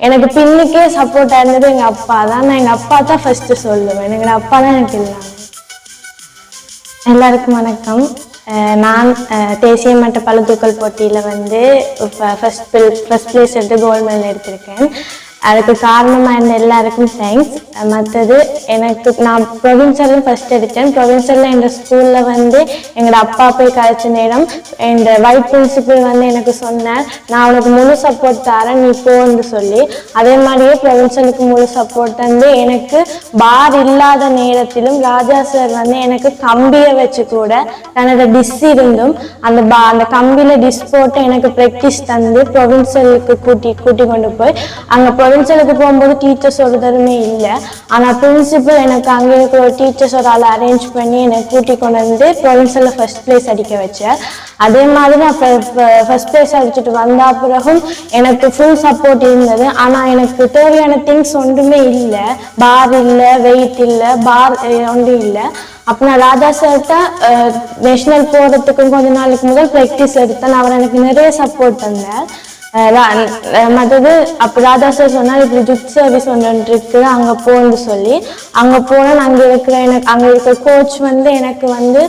எனக்கு பின்னுக்கே சப்போர்ட்டாக இருந்தது எங்கள் அப்பா தான். நான் எங்கள் அப்பா தான் ஃபஸ்ட்டு சொல்லுவேன். எங்கள் அப்பா தான் எனக்கு எல்லாமே. எல்லாருக்கும் வணக்கம். அஹ் நான் அஹ் தேசிய மட்ட பளுதூக்கல் போட்டியில் வந்து ஃபர்ஸ்ட் ஃபர்ஸ்ட் ப்ளேஸ் எடுத்து கோல்டு மெடல் எடுத்திருக்கேன். அதுக்கு காரணமாக இருந்த எல்லாருக்கும் தேங்க்ஸ் மற்றது எனக்கு நான் ப்ரொவின்சலும் ஃபர்ஸ்ட் எடுத்தேன். ப்ரொவின்சலில் எங்கள் ஸ்கூலில் வந்து எங்களோட அப்பா போய் கழிச்ச நேரம் இந்த வைட் பிரின்சிபல் வந்து எனக்கு சொன்னார் நான் உனக்கு முழு சப்போர்ட் தரேன் நீ போன்னு சொல்லி. அதே மாதிரியே ப்ரொவின்சலுக்கு முழு சப்போர்ட் தந்து எனக்கு பார் இல்லாத நேரத்திலும் ராஜா சார் வந்து எனக்கு கம்பியை வச்சு கூட தன்னோட டிஸ் இருந்தும் அந்த பா அந்த கம்பியில டிஸ் போட்டு எனக்கு ப்ராக்டிஸ் தந்து ப்ரொவின்சலுக்கு கூட்டி கூட்டி கொண்டு போய் அங்கே கவுன்சிலுக்கு போகும்போது டீச்சர்ஸ் ஒருத்தருமே இல்லை. ஆனால் பிரின்சிபல் எனக்கு அங்கே இருக்கிற ஒரு டீச்சர்ஸ் ஒரு ஆள் அரேஞ்ச் பண்ணி என்னை கூட்டி கொண்டு வந்து ப்ரொவின்சலில் ஃபர்ஸ்ட் ப்ளேஸ் அடிக்க வச்சேன். அதே மாதிரி நான் ஃபர்ஸ்ட் ப்ளேஸ் அடிச்சுட்டு வந்த பிறகும் எனக்கு ஃபுல் சப்போர்ட் இருந்தது. ஆனால் எனக்கு தேவையான திங்ஸ் ஒன்றுமே இல்லை. பார் இல்லை வெயிட் இல்லை பார் ஒன்றும் இல்லை. அப்போ நான் ராஜா சார்கிட்ட நேஷனல் போகிறதுக்கும் கொஞ்ச நாளுக்கு முதல் ப்ராக்டிஸ் எடுத்தேன். அவர் எனக்கு நிறைய சப்போர்ட் தந்தேன் மற்றது அப்போ ராதா சார் சொன்னார் இப்படி ஜுட் சர்வீஸ் ஒன்று இருக்கு அங்கே போன்னு சொல்லி. அங்கே போனால் அங்கே இருக்கிற எனக்கு அங்கே இருக்கிற கோச் வந்து எனக்கு வந்து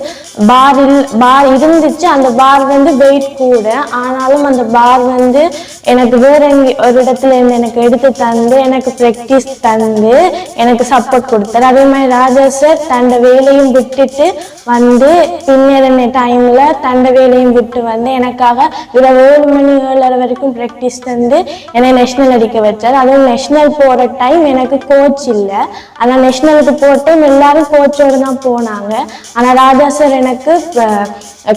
பார் பார் இருந்துச்சு அந்த பார் வந்து வெயிட் கூட. ஆனாலும் அந்த பார் வந்து எனக்கு வேற ஒரு இடத்துல இருந்து எனக்கு எடுத்து தந்து எனக்கு ப்ராக்டிஸ் தந்து எனக்கு சப்போர்ட் கொடுத்தாரு. அதே மாதிரி ராஜா சார் தண்ட வேலையும் விட்டுட்டு வந்து பின்னிரண்ட டைம்ல தண்ட வேலையும் விட்டு வந்து எனக்காக இரவு ஏழு மணி ஏழரை வரைக்கும் ப்ராக்டிஸ் தந்து என்னை நேஷ்னல் அடிக்க வச்சார். அதுவும் நேஷ்னல் போகிற டைம் எனக்கு கோச் இல்லை. ஆனால் நேஷ்னலுக்கு போகிற டைம் எல்லாரும் கோச்சோடு தான் போனாங்க. ஆனால் ராஜா சார் எனக்கு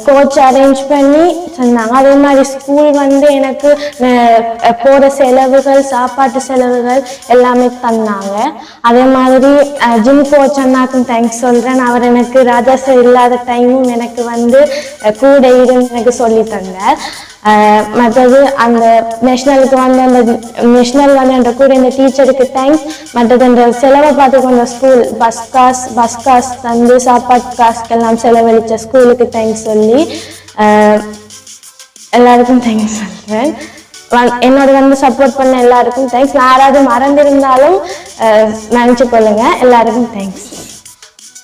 கோச் அரேஞ்ச் பண்ணி சொன்னாங்க. அதே மாதிரி ஸ்கூல் வந்து எனக்கு போகிற செலவுகள் சாப்பாட்டு செலவுகள் எல்லாமே தந்தாங்க. அதே மாதிரி ஜிம் கோச் அண்ணாக்கும் தேங்க்ஸ் சொல்கிறேன் அவர் எனக்கு ராஜா சார் இல்லாத டைமும் எனக்கு வந்து கூட இருந்து எனக்கு சொல்லி தந்தார். மற்றது அந்த நேஷ்னலுக்கு வந்து அந்த நேஷ்னல் வந்து என்ற கூட இந்த டீச்சருக்கு தேங்க்ஸ் மற்றது அந்த செலவை பார்த்து கொண்ட ஸ்கூல் பஸ் காசு பஸ் காசு தந்து சாப்பாட்டு காசுக்கெல்லாம் செலவழித்த ஸ்கூலுக்கு தேங்க்ஸ் சொல்லி எல்லாருக்கும் தேங்க்ஸ் சொல்கிறேன் என்னோட வந்து சப்போர்ட் பண்ண எல்லாருக்கும் தேங்க்ஸ் நான் யாராவது மறந்திருந்தாலும் நினச்சி கொள்ளுங்க. எல்லாருக்கும் தேங்க்ஸ்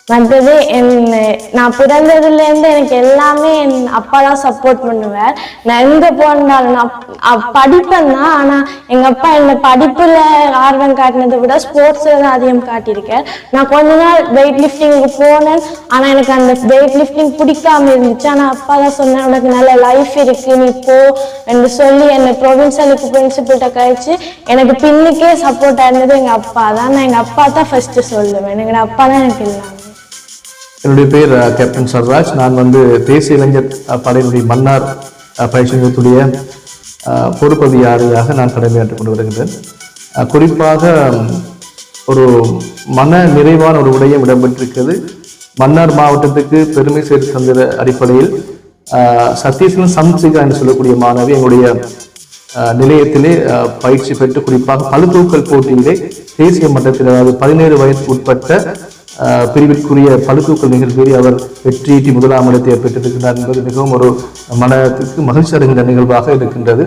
மற்றது என் நான் பிறந்ததுலேருந்து எனக்கு எல்லாமே என் அப்பா தான் சப்போர்ட் பண்ணுவார். நான் எங்கே போனாலும் நான் படிப்பேன் தான் ஆனால் எங்கள் அப்பா என்னை படிப்பில் ஆர்வம் காட்டினதை விட ஸ்போர்ட்ஸில் தான் அதிகம் காட்டியிருக்கேன் நான் கொஞ்ச நாள் வெயிட் லிஃப்டிங்க்கு போனேன் ஆனால் எனக்கு அந்த வெயிட் லிஃப்டிங் பிடிக்காம இருந்துச்சு. ஆனால் அப்பா தான் சொன்னேன் உனக்கு நல்ல லைஃப் இருக்குது நீ போ என்று சொல்லி என்னை ப்ரொவின்சலுக்கு பிரின்சிபல்கிட்ட கழிச்சு எனக்கு பின்னுக்கே சப்போர்ட்டாக இருந்தது எங்கள் அப்பா தான். நான் எங்கள் அப்பா தான் ஃபஸ்ட்டு சொல்லுவேன். எங்கள் அப்பா தான் எனக்கு எல்லாமே. என்னுடைய பேர் கேப்டன் சர்ராஜ். நான் வந்து தேசிய இளைஞர் படையினுடைய மன்னார் பயிற்சியத்துடைய பயிற்சி நிலையத்துடைய பொறுப்பதிகாரியாக நான் கடமையாற்றிக் கொண்டு வருகின்றேன். குறிப்பாக ஒரு மன நிறைவான ஒரு விடயம் இடம்பெற்றிருக்கிறது. மன்னார் மாவட்டத்துக்கு பெருமை சேர்த்து தந்த அடிப்படையில் அஹ், சம்சிகா என்று சொல்லக்கூடிய மாணவி எங்களுடைய நிலையத்திலே பயிற்சி பெற்று குறிப்பாக பழுத்தூக்கல் போட்டியிலே தேசிய மட்டத்தில் அதாவது பதினேழு வயதுக்கு உட்பட்ட பிரிவிற்குரிய பளுதூக்கல் நிகழ்வில் அவர் வெற்றியீட்டி முதலாம் இடத்தை பெற்றிருக்கிறார் என்பது மிகவும் ஒரு மனத்திற்கு மகிழ்ச்சி அடைகின்ற நிகழ்வாக இருக்கின்றது.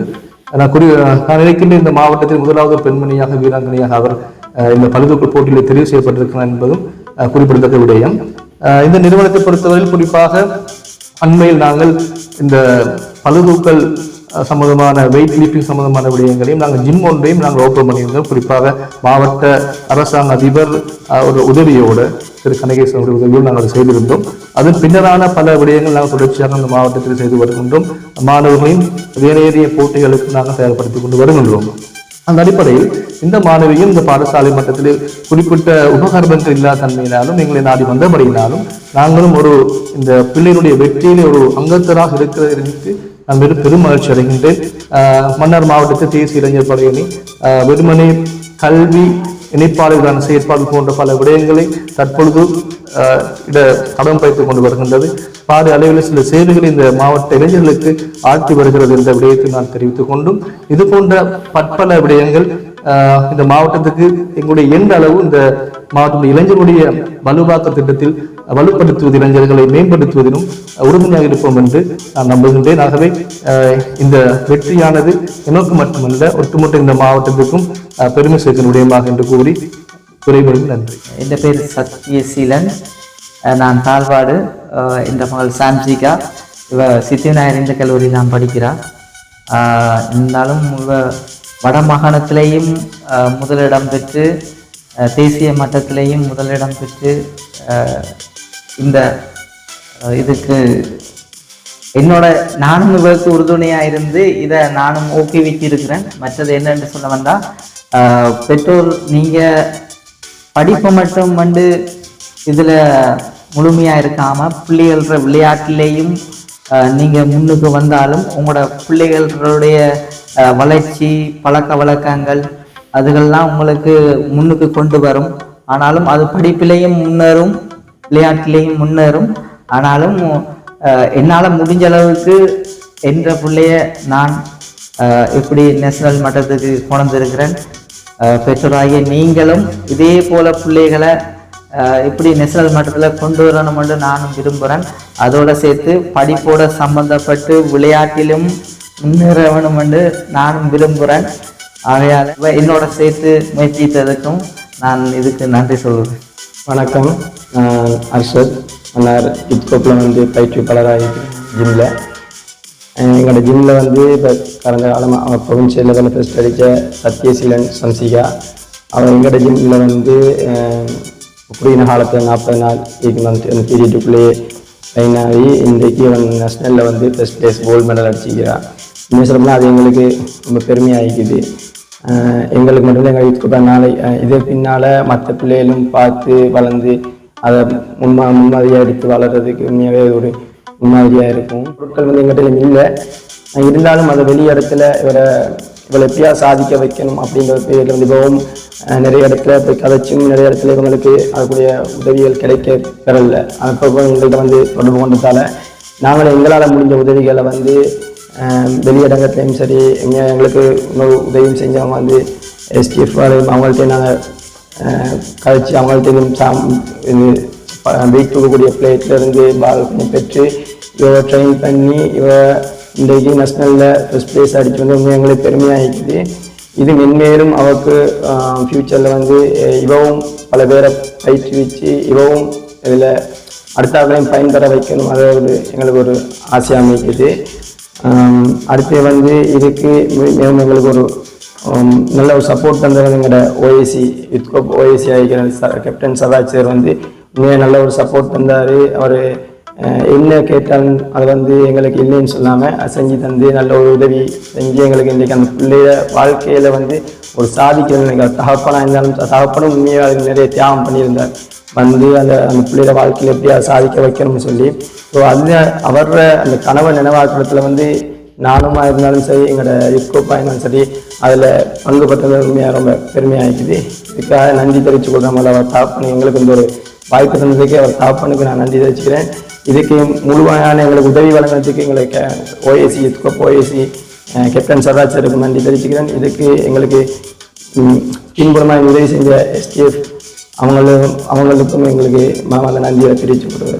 நான் குறி நான் நினைக்கின்ற இந்த மாவட்டத்தில் முதலாவது பெண்மணியாக வீராங்கனையாக அவர் இந்த பழுதுக்குள் போட்டியில் தெரிவு செய்யப்பட்டிருக்கிறார் என்பதும் குறிப்பிடத்தக்க விடயம். இந்த நிறுவனத்தை பொறுத்தவரையில் குறிப்பாக அண்மையில் நாங்கள் இந்த பழுதுக்கள் சம்மந்தமான வெயிட் லிஃப்டிங் சம்மந்தமான விடயங்களையும் நாங்கள் ஜிம் ஒன்றையும் நாங்கள் ஓப்பன் பண்ணியிருந்தோம். குறிப்பாக மாவட்ட அரசாங்க அதிபர் ஒரு உதவியோடு திரு கனகேஸ்வரனுடைய உதவியோடு நாங்கள் அதை செய்திருந்தோம். அதன் பின்னரான பல விடயங்கள் நாங்கள் தொடர்ச்சியாக அந்த மாவட்டத்தில் செய்து வருகின்றோம். மாணவர்களையும் வேலையேறிய போட்டிகளுக்கு நாங்கள் தயார்படுத்திக் கொண்டு வருகின்றோம். அந்த அடிப்படையில் இந்த மாணவியும் இந்த பாடசாலை மட்டத்தில் குறிப்பிட்ட உபகரணங்கள் இல்லாத தன்மையினாலும் எங்களை நாடி வந்தபடியினாலும் நாங்களும் ஒரு இந்த பிள்ளையினுடைய வெற்றியிலே ஒரு அங்கத்தராக இருக்கிறதற்கு நான் மிக பெரும் மகிழ்ச்சி அடைகின்றேன். மன்னர் மன்னார் மாவட்டத்தில் தேசிய இளைஞர் படையணி வெறுமனே கல்வி இணைப்பாளர்களான செயற்பாடு போன்ற பல விடயங்களை தற்பொழுது இட கடன் வைத்துக் கொண்டு வருகின்றது. பாடு அளவில் சில சேவைகளை இந்த மாவட்ட இளைஞர்களுக்கு ஆற்றி வருகிறது என்ற விடயத்தை நான் தெரிவித்துக் கொண்டும் இது போன்ற பற்பல விடயங்கள் இந்த மாவட்டத்துக்கு எங்களுடைய எந்த அளவு இந்த மாவட்டத்தில் இளைஞருடைய வலுவாக்க திட்டத்தில் வலுப்படுத்துவது இளைஞர்களை மேம்படுத்துவதிலும் உறுதுணையாக இருப்போம் என்று நான் நம்புகின்றேன். ஆகவே இந்த வெற்றியானது எனக்கு மட்டுமல்ல ஒட்டுமொத்த இந்த மாவட்டத்துக்கும் பெருமை சேர்க்கும் விடயமாக என்று கூறி குறைபடும் நன்றி. என் பேர் சத்யசீலன். நான் தாழ்வாடு அஹ் இந்த மகள் சாம்சிகா இவ சித்திவிநாயகர் இந்த கல்லூரியில் நான் படிக்கிறாள் இருந்தாலும் இவ வடமாகாணத்திலேயும் முதலிடம் பெற்று தேசிய மட்டத்திலேயும் முதலிடம் பெற்று இந்த இதுக்கு என்னோட நானும் இவருக்கு உறுதுணையாக இருந்து இதை நானும் ஊக்குவிச்சு இருக்கிறேன் மற்றது என்னென்னு சொல்ல வந்தால் பெற்றோர் நீங்கள் படிப்பு மட்டும் வந்து இதில் முழுமையாக இருக்காமல் பிள்ளைகள விளையாட்டுலேயும் நீங்கள் முன்னுக்கு வந்தாலும் உங்களோட பிள்ளைகளுடைய வளர்ச்சி பழக்க வழக்கங்கள் அதுகள்லாம் உங்களுக்கு முன்னுக்கு கொண்டு வரும். ஆனாலும் அது படிப்பிலையும் முன்னேறும் விளையாட்டிலையும் முன்னேறும். ஆனாலும் என்னால் முடிஞ்ச அளவுக்கு என்ற பிள்ளைய நான் இப்படி எப்படி நேஷனல் மட்டத்துக்கு கொண்டிருக்கிறேன் பெற்றோராகிய நீங்களும் இதே போல பிள்ளைகளை இப்படி நேஷனல் மட்டத்தில் கொண்டு வரணும்னு நானும் விரும்புகிறேன் அதோடு சேர்த்து படிப்போட சம்பந்தப்பட்டு விளையாட்டிலும் முன்னேற வேணுமென்று நானும் விரும்புகிறேன் ஆகையால் என்னோட சேர்த்து முயற்சித்ததுக்கும் நான் இதுக்கு நன்றி சொல்கிறேன் வணக்கம். அர்ஷத் அண்ணார் இட்கோப்பில் வந்து பயிற்றுவிப்பாளராக இருக்கிறேன் ஜிம்மில் எங்களோட ஜிம்மில் வந்து இப்போ கடந்த காலமாக ப்ரொவின்சியல் லெவலில் ஃபஸ்ட் அடித்த சத்யசீலன் சம்சிகா. அவன் எங்களோட ஜிம்மில் வந்து குடியின காலத்தில் நாற்பது நாள் இருக்கும் அந்த அந்த பீரியடுக்குள்ளேயே ட்ரெயின் ஆகி இன்றைக்கு அவன் நேஷ்னலில் வந்து ஃபஸ்ட் பிளேஸ் கோல்டு மெடல் அடிச்சிக்கிறான் இன்னும் சொல்லப்போனால் அது எங்களுக்கு ரொம்ப பெருமையாகிக்குது. இருக்குது எங்களுக்கு மட்டும்தான் எங்கள் யூத் நாளை இது பின்னால் மற்ற பிள்ளைகளும் பார்த்து வளர்ந்து அதை முன்மா முன்மாதிரியாக எடுத்து வளர்கிறதுக்கு உண்மையாகவே ஒரு முன்மாதிரியாக இருக்கும். பொருட்கள் வந்து எங்கள்கிட்ட இல்லை. இருந்தாலும் அதை வெளி இடத்துல இவரை இவளை எப்படியா சாதிக்க வைக்கணும் அப்படிங்கிற பேரில் வந்து இப்போவும் நிறைய இடத்துல போய் கதைச்சும் நிறைய இடத்துல இவங்களுக்கு அதுக்குரிய உதவிகள் கிடைக்க பெறல அப்போ எங்கள்கிட்ட வந்து தொடர்பு கொண்டதால் நாங்களும் எங்களால் முடிஞ்ச உதவிகளை வந்து ஆஹ் சரி எங்க எங்களுக்கு இன்னொரு உதவியும் செஞ்சவங்க வந்து எஸ்டிஎஃப் அவங்கள்ட்ட நாங்கள் கழித்து அவங்கள்ட்ட சாம் இது வெயிட் கொடுக்கக்கூடிய பிளேட்லேருந்து பால் பெற்று இவரை ட்ரெயின் பண்ணி இவ இன்றைக்கு நேஷ்னலில் ஃபஸ்ட் ப்ளேஸ் அடித்து வந்து இன்னும் எங்களுக்கு பெருமையாகிக்குது. இது மென்மேலும் அவருக்கு ஃப்யூச்சரில் வந்து இவவும் பல பேரை பயிற்றுவிச்சு இவவும் இதில் அடுத்தவர்களையும் பயன்பெற வைக்கணும். அது ஒரு எங்களுக்கு ஒரு ஆசையாக அமைக்குது அடுத்து வந்து இதுக்கு மேலும் எங்களுக்கு ஒரு நல்ல ஒரு சப்போர்ட் தந்தவர் எங்களோட ஓஏசி யுத்கோப் ஓஏசி ஆகிக்கிற கேப்டன் சராஜ் சார் வந்து உண்மையாக நல்ல ஒரு சப்போர்ட் தந்தார். அவர் என்ன கேட்டாலும் அது வந்து எங்களுக்கு இல்லைன்னு சொல்லாமல் செஞ்சு தந்து நல்ல ஒரு உதவி செஞ்சு எங்களுக்கு இன்றைக்கி அந்த பிள்ளைய வாழ்க்கையில் வந்து ஒரு சாதிக்கணும் எங்கள் தகப்பனாக இருந்தாலும் தகப்பனும் உண்மையாக நிறைய தியாகம் பண்ணியிருந்தார். வந்து அந்த அந்த பிள்ளையோட வாழ்க்கையில் எப்படியா சாதிக்க வைக்கணும்னு சொல்லி ஸோ அது அவர் அந்த கனவை நினைவாக்கிறதுல வந்து நானுமா இருந்தாலும் சரி எங்களோட யுக்கோப்பா இருந்தாலும் சரி அதில் பங்கு பெற்றது உண்மையாக ரொம்ப பெருமையாகிக்குது இதுக்காக நன்றி தெரிவித்து கொடுக்காமல் அவர் தாப்பனு எங்களுக்கு இந்த ஒரு வாய்ப்பு தந்ததுக்கு அவர் தாப்பனுக்கு நான் நன்றி தெரிவிச்சுக்கிறேன். இதுக்கு முழுமையான எங்களுக்கு உதவி வழங்குறதுக்கு எங்களுக்கு ஓஏசி யுக்கோப் ஓஏசி கேப்டன் சர்ராஜ் சருக்கு நன்றி தெரிவிச்சுக்கிறேன். இதுக்கு எங்களுக்கு பின்புறமாக உதவி செஞ்ச எஸ்டிஎஃப் அவங்களும் அவங்களுக்கும் எங்களுக்கு மாமல்ல நன்றியை தெரிவித்து கொடுக்குறேன்.